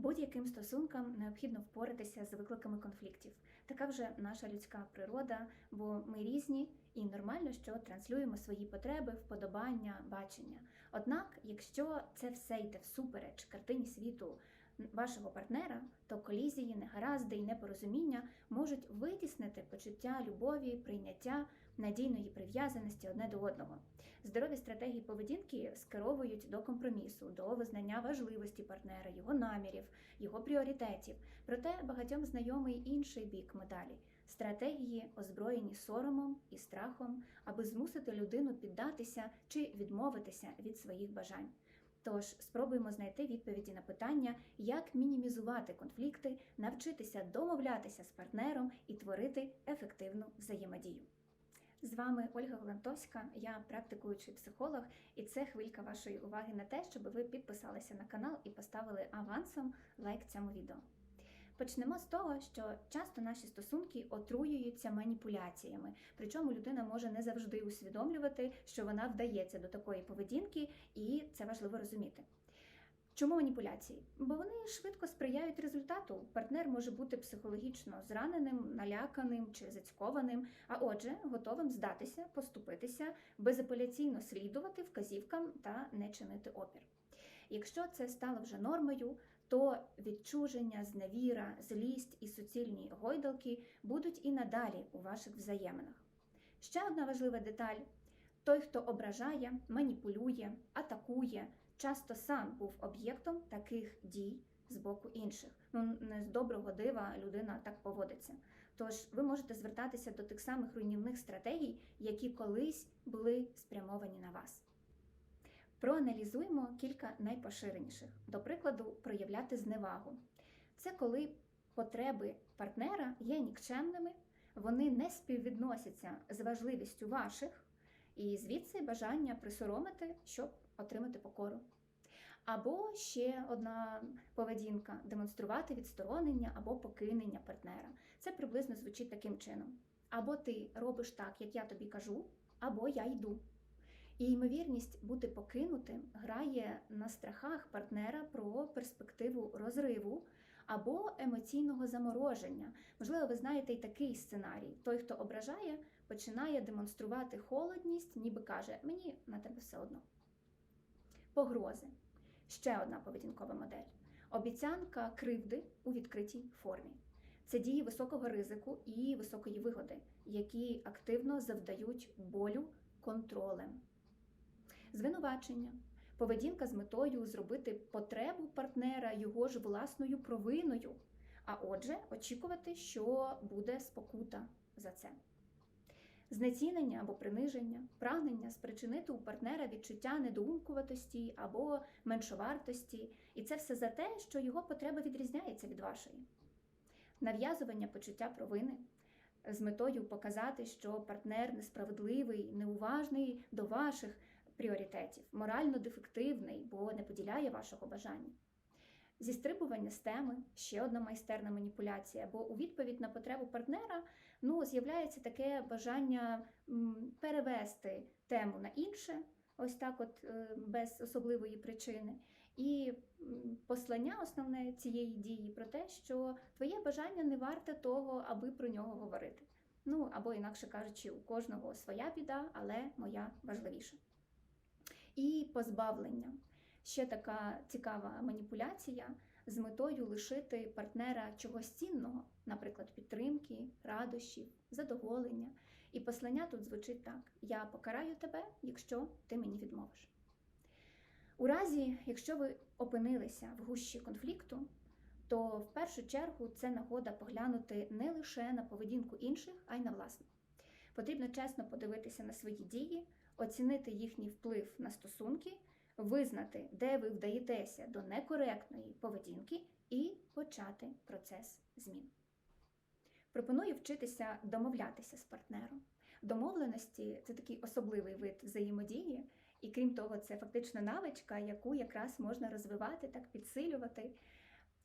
Будь-яким стосункам необхідно впоратися з викликами конфліктів. Така вже наша людська природа, бо ми різні і нормально, що транслюємо свої потреби, вподобання, бачення. Однак, якщо це все йде всупереч картині світу вашого партнера, то колізії, негаразди і непорозуміння можуть витіснити почуття любові, прийняття, надійної прив'язаності одне до одного. Здорові стратегії поведінки скеровують до компромісу, до визнання важливості партнера, його намірів, його пріоритетів. Проте багатьом знайомий інший бік медалі стратегії, озброєні соромом і страхом, аби змусити людину піддатися чи відмовитися від своїх бажань. Тож спробуємо знайти відповіді на питання, як мінімізувати конфлікти, навчитися домовлятися з партнером і творити ефективну взаємодію. З вами Ольга Голантовська, я практикуючий психолог, і це хвилька вашої уваги на те, щоб ви підписалися на канал і поставили авансом лайк цьому відео. Почнемо з того, що часто наші стосунки отруюються маніпуляціями, причому людина може не завжди усвідомлювати, що вона вдається до такої поведінки, і це важливо розуміти. Чому маніпуляції? Бо вони швидко сприяють результату. Партнер може бути психологічно зраненим, наляканим чи зацькованим, а отже, готовим здатися, поступитися, безапеляційно слідувати вказівкам та не чинити опір. Якщо це стало вже нормою, то відчуження, зневіра, злість і суцільні гойдалки будуть і надалі у ваших взаєминах. Ще одна важлива деталь: той, хто ображає, маніпулює, атакує, часто сам був об'єктом таких дій з боку інших. Ну не з доброго дива людина так поводиться. Тож ви можете звертатися до тих самих руйнівних стратегій, які колись були спрямовані на вас. Проаналізуємо кілька найпоширеніших. До прикладу, проявляти зневагу. Це коли потреби партнера є нікчемними, вони не співвідносяться з важливістю ваших, і звідси бажання присоромити, щоб отримати покору. Або ще одна поведінка демонструвати відсторонення або покинення партнера. Це приблизно звучить таким чином: або ти робиш так, як я тобі кажу, або я йду. І ймовірність бути покинутим грає на страхах партнера про перспективу розриву або емоційного замороження. Можливо, ви знаєте і такий сценарій: той, хто ображає, починає демонструвати холодність, ніби каже: Мені на тебе все одно. Погрози. Ще одна поведінкова модель: обіцянка кривди у відкритій формі. Це дії високого ризику і високої вигоди, які активно завдають болю контролем. Звинувачення, поведінка з метою зробити потребу партнера його ж власною провиною, а отже, очікувати, що буде спокута за це. Знецінення або приниження, прагнення спричинити у партнера відчуття недоумкуватості або меншовартості, і це все за те, що його потреба відрізняється від вашої. Нав'язування почуття провини з метою показати, що партнер несправедливий, неуважний до ваших пріоритетів, морально дефективний, бо не поділяє вашого бажання. Зістрибування з теми ще одна майстерна маніпуляція, бо у відповідь на потребу партнера ну, з'являється таке бажання перевести тему на інше, ось так, от е, без особливої причини. І послання основне цієї дії про те, що твоє бажання не варте того, аби про нього говорити. Ну або, інакше кажучи, у кожного своя біда, але моя важливіша. І позбавлення. Ще така цікава маніпуляція з метою лишити партнера чогось цінного, наприклад, підтримки, радощів, задоволення. І послання тут звучить так: Я покараю тебе, якщо ти мені відмовиш. У разі, якщо ви опинилися в гущі конфлікту, то в першу чергу це нагода поглянути не лише на поведінку інших, а й на власну. Потрібно чесно подивитися на свої дії, оцінити їхній вплив на стосунки, визнати, де ви вдаєтеся до некоректної поведінки, і почати процес змін. Пропоную вчитися домовлятися з партнером. Домовленості це такий особливий вид взаємодії, і крім того, це фактично навичка, яку якраз можна розвивати, так підсилювати.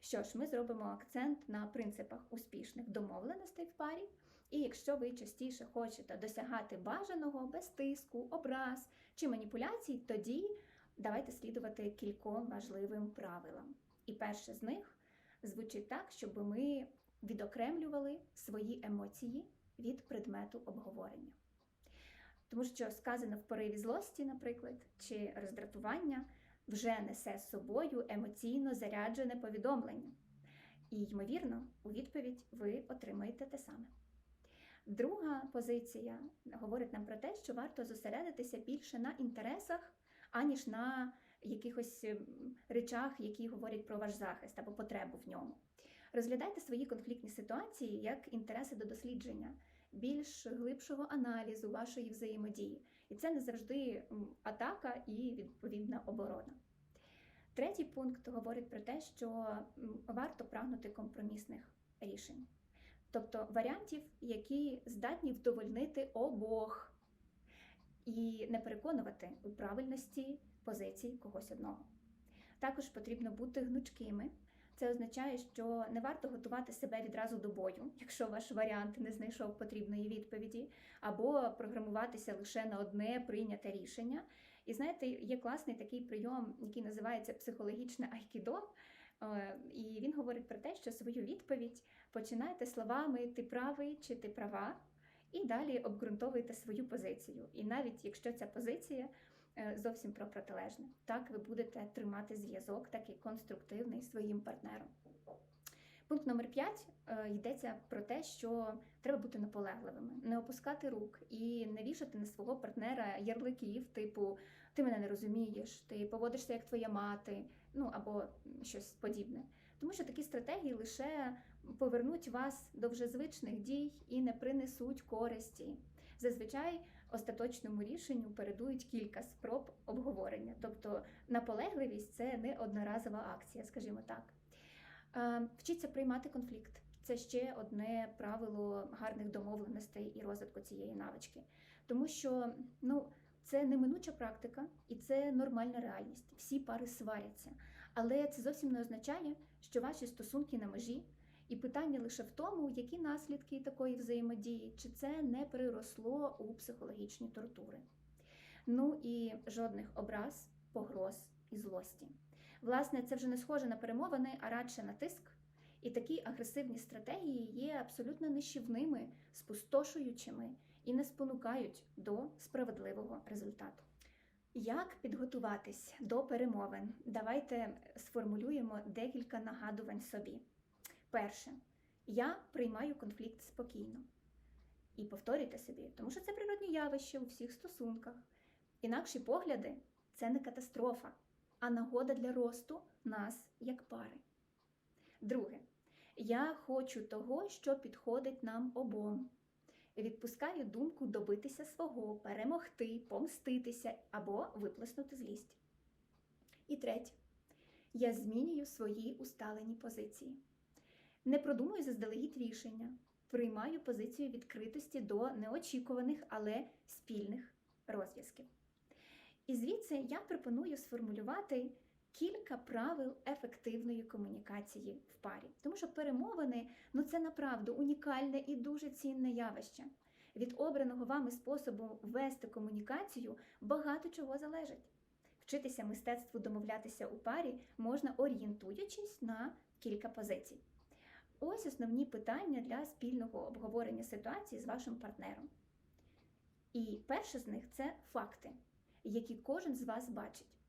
Що ж, ми зробимо акцент на принципах успішних домовленостей в парі. І якщо ви частіше хочете досягати бажаного без тиску, образ чи маніпуляцій, тоді давайте слідувати кільком важливим правилам. І перше з них звучить так, щоб ми відокремлювали свої емоції від предмету обговорення. Тому що сказано в пориві злості, наприклад, чи роздратування вже несе з собою емоційно заряджене повідомлення. І, ймовірно, у відповідь ви отримаєте те саме. Друга позиція говорить нам про те, що варто зосередитися більше на інтересах, аніж на якихось ем, речах, які говорять про ваш захист або потребу в ньому. Розглядайте свої конфліктні ситуації як інтереси до дослідження, більш глибшого аналізу вашої взаємодії. І це не завжди атака і відповідна оборона. Третій пункт говорить про те, що варто прагнути компромісних рішень, тобто варіантів, які здатні вдовольнити обох і не переконувати у правильності позицій когось одного. Також потрібно бути гнучкими. Це означає, що не варто готувати себе відразу до бою, якщо ваш варіант не знайшов потрібної відповіді, або програмуватися лише на одне прийняте рішення. І знаєте, є класний такий прийом, який називається психологічне айкідо. Е, І він говорить про те, що свою відповідь починайте словами ти правий чи ти права, і далі обґрунтовуйте свою позицію. І навіть якщо ця позиція е, зовсім про протилежне, так ви будете тримати зв'язок, такий конструктивний своїм партнером. Пункт номер 5 йдеться про те, що треба бути наполегливими, не опускати рук і не вішати на свого партнера ярликів, типу ти мене не розумієш, ти поводишся як твоя мати, ну або щось подібне. Тому що такі стратегії лише повернуть вас до вже звичних дій і не принесуть користі. Зазвичай остаточному рішенню передують кілька спроб обговорення, тобто наполегливість це не одноразова акція, скажімо так. Е, Вчіться приймати конфлікт. Це ще одне правило гарних домовленостей і розвитку цієї навички. Тому що ну, це неминуча практика і це нормальна реальність. Всі пари сваряться. Але це зовсім не означає, що ваші стосунки на межі, і питання лише в тому, які наслідки такої взаємодії, чи це не переросло у психологічні тортури. Ну і жодних образ, погроз і злості. Власне, це вже не схоже на перемовини, а радше на тиск. І такі агресивні стратегії є абсолютно нищівними, спустошуючими і не спонукають до справедливого результату. Як підготуватись до перемовин? Давайте сформулюємо декілька нагадувань собі. Перше, я приймаю конфлікт спокійно. І повторюйте собі, тому що це природні явище у всіх стосунках. Інакші погляди це не катастрофа, а нагода для росту нас як пари. Друге, я хочу того, що підходить нам обом. Відпускаю думку добитися свого, перемогти, помститися або виплеснути злість. І третє, я змінюю свої усталені позиції. Не продумую заздалегідь рішення, приймаю позицію відкритості до неочікуваних, але спільних розв'язків. І звідси я пропоную сформулювати кілька правил ефективної комунікації в парі. Тому що перемовини ну це направду унікальне і дуже цінне явище. Від обраного вами способу вести комунікацію багато чого залежить. Вчитися мистецтву домовлятися у парі можна орієнтуючись на кілька позицій. Ось основні питання для спільного обговорення ситуації з вашим партнером. І перше з них це факти, які кожен з вас бачить.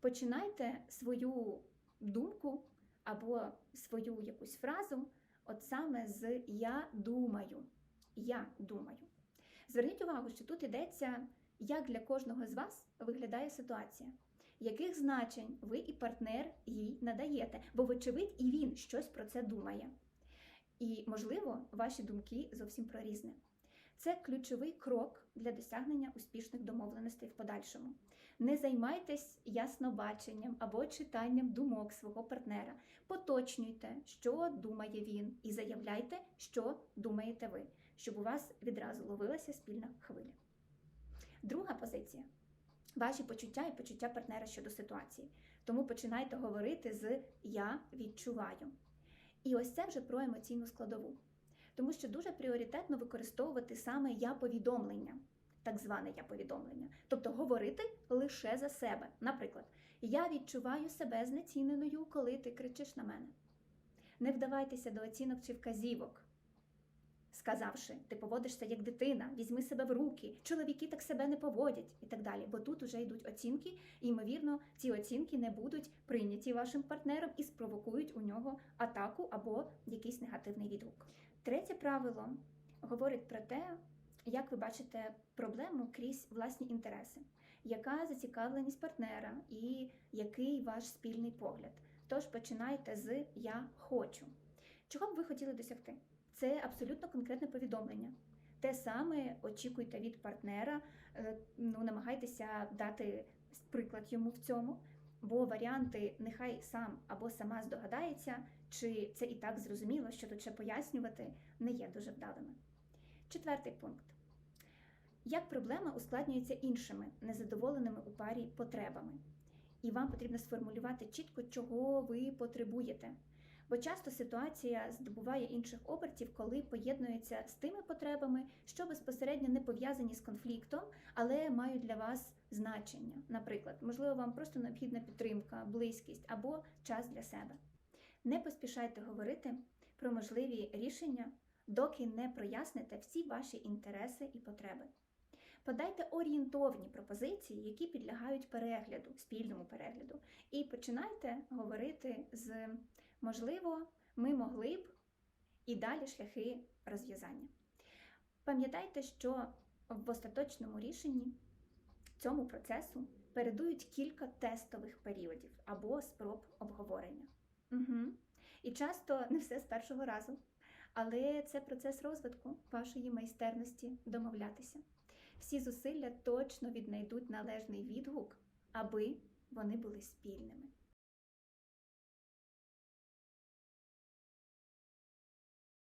Починайте свою думку або свою якусь фразу, от саме з Я думаю. Я думаю. Зверніть увагу, що тут йдеться, як для кожного з вас виглядає ситуація, яких значень ви і партнер їй надаєте, бо, вочевидь, і він щось про це думає. І, можливо, ваші думки зовсім про різне. Це ключовий крок для досягнення успішних домовленостей в подальшому. Не займайтесь яснобаченням або читанням думок свого партнера. Поточнюйте, що думає він, і заявляйте, що думаєте ви, щоб у вас відразу ловилася спільна хвиля. Друга позиція ваші почуття і почуття партнера щодо ситуації. Тому починайте говорити з Я відчуваю. І ось це вже про емоційну складову. Тому що дуже пріоритетно використовувати саме я-повідомлення, так зване я-повідомлення. Тобто говорити лише за себе. Наприклад, я відчуваю себе знеціненою, коли ти кричиш на мене. Не вдавайтеся до оцінок чи вказівок, сказавши, ти поводишся як дитина, візьми себе в руки, чоловіки так себе не поводять і так далі. Бо тут уже йдуть оцінки, і ймовірно, ці оцінки не будуть прийняті вашим партнером і спровокують у нього атаку або якийсь негативний відгук. Третє правило говорить про те, як ви бачите проблему крізь власні інтереси, яка зацікавленість партнера і який ваш спільний погляд. Тож починайте з Я хочу. Чого б ви хотіли досягти? Це абсолютно конкретне повідомлення. Те саме очікуйте від партнера, е, ну намагайтеся дати приклад йому в цьому, бо варіанти нехай сам або сама здогадається, чи це і так зрозуміло, що тут ще пояснювати, не є дуже вдалими. Четвертий пункт. Як проблема ускладнюється іншими незадоволеними у парі потребами? І вам потрібно сформулювати чітко, чого ви потребуєте. Бо часто ситуація здобуває інших обертів, коли поєднується з тими потребами, що безпосередньо не пов'язані з конфліктом, але мають для вас значення. Наприклад, можливо, вам просто необхідна підтримка, близькість або час для себе. Не поспішайте говорити про можливі рішення, доки не проясните всі ваші інтереси і потреби. Подайте орієнтовні пропозиції, які підлягають перегляду, спільному перегляду, і починайте говорити з можливо, ми могли б і далі шляхи розв'язання. Пам'ятайте, що в остаточному рішенні цьому процесу передують кілька тестових періодів або спроб обговорення. Угу. І часто не все з першого разу, але це процес розвитку вашої майстерності домовлятися. Всі зусилля точно віднайдуть належний відгук, аби вони були спільними.